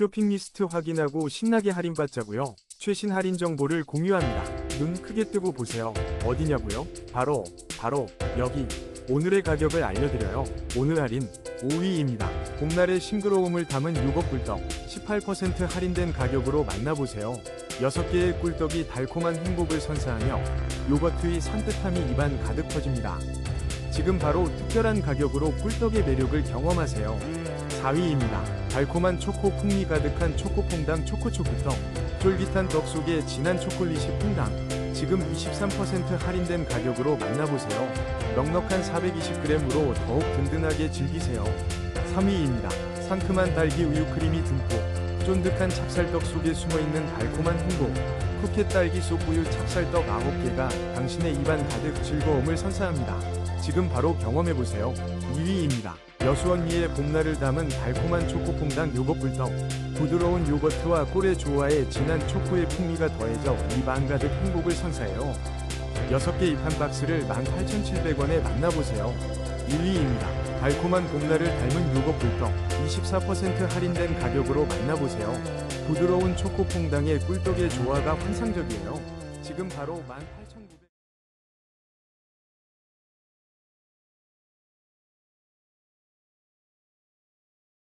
쇼핑 리스트 확인하고 신나게 할인받자고요. 최신 할인 정보를 공유합니다. 눈 크게 뜨고 보세요. 어디냐고요? 바로 바로 여기. 오늘의 가격을 알려드려요. 오늘 할인 5위입니다. 봄날의 싱그러움을 담은 요거 꿀떡 18% 할인된 가격으로 만나보세요. 6개의 꿀떡이 달콤한 행복을 선사하며 요거트의 산뜻함이 입안 가득 퍼집니다. 지금 바로 특별한 가격으로 꿀떡의 매력을 경험하세요. 4위입니다. 달콤한 초코 풍미 가득한 초코퐁당 초코초코떡. 쫄깃한 떡 속에 진한 초콜릿이 퐁당. 지금 23% 할인된 가격으로 만나보세요. 넉넉한 420g으로 더욱 든든하게 즐기세요. 3위입니다. 상큼한 딸기 우유 크림이 듬뿍. 쫀득한 찹쌀떡 속에 숨어있는 달콤한 행복. 쿠켓 딸기 속 우유 찹쌀떡 9개가 당신의 입안 가득 즐거움을 선사합니다. 지금 바로 경험해보세요. 2위입니다. 여수언니의 봄날을 담은 달콤한 초코퐁당 요거 꿀떡. 부드러운 요거트와 꿀의 조화에 진한 초코의 풍미가 더해져 입안 가득 행복을 선사해요. 6개 입한 박스를 18,700원에 만나보세요. 1위입니다. 달콤한 봄날을 닮은 요거 꿀떡 24% 할인된 가격으로 만나보세요. 부드러운 초코퐁당의 꿀떡의 조화가 환상적이에요. 지금 바로 18,000